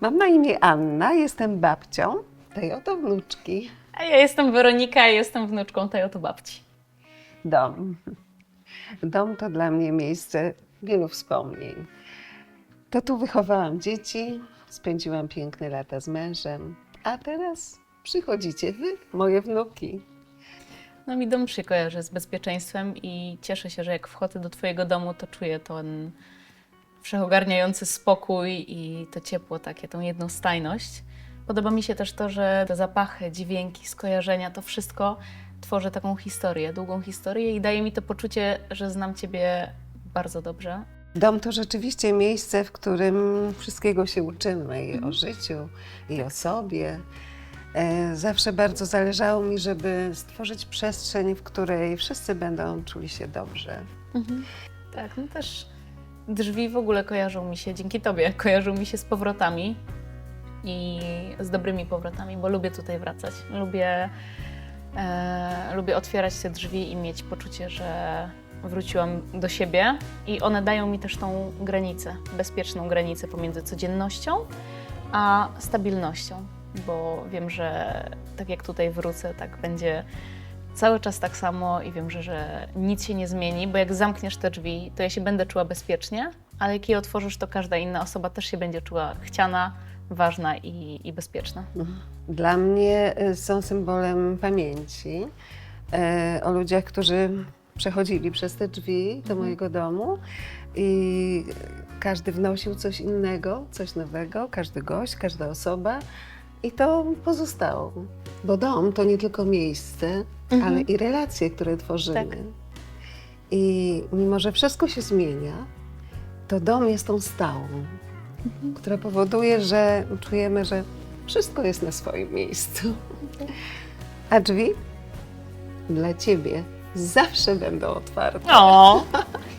Mam na imię Anna, jestem babcią tej oto wnuczki. A ja jestem Weronika i jestem wnuczką tej oto babci. Dom. Dom to dla mnie miejsce wielu wspomnień. To tu wychowałam dzieci, spędziłam piękne lata z mężem, a teraz przychodzicie wy, moje wnuki. No mi dom się kojarzy z bezpieczeństwem i cieszę się, że jak wchodzę do Twojego domu, to czuję ten wszechogarniający spokój i to ciepło takie, tą jednostajność. Podoba mi się też to, że te zapachy, dźwięki, skojarzenia, to wszystko tworzy taką historię, długą historię i daje mi to poczucie, że znam Ciebie bardzo dobrze. Dom to rzeczywiście miejsce, w którym wszystkiego się uczymy i o życiu, i o sobie. E, Zawsze bardzo zależało mi, żeby stworzyć przestrzeń, w której wszyscy będą czuli się dobrze. Tak, no też drzwi w ogóle kojarzą mi się, dzięki Tobie, kojarzą mi się z powrotami i z dobrymi powrotami, bo lubię tutaj wracać. Lubię, e, lubię otwierać te drzwi i mieć poczucie, że wróciłam do siebie i one dają mi też tą granicę, bezpieczną granicę pomiędzy codziennością a stabilnością, bo wiem, że tak jak tutaj wrócę, tak będzie cały czas tak samo i wiem, że, że nic się nie zmieni, bo jak zamkniesz te drzwi, to ja się będę czuła bezpiecznie, ale jak je otworzysz, to każda inna osoba też się będzie czuła chciana, ważna i, i bezpieczna. Dla mnie e, są symbolem pamięci e, o ludziach, którzy przechodzili przez te drzwi do mojego domu i każdy wnosił coś innego, coś nowego, każdy gość, każda osoba i to pozostało. Bo dom to nie tylko miejsce, ale i relacje, które tworzymy. Tak. I mimo, że wszystko się zmienia, to dom jest tą stałą, która powoduje, że czujemy, że wszystko jest na swoim miejscu. A drzwi dla ciebie zawsze będą otwarte. O,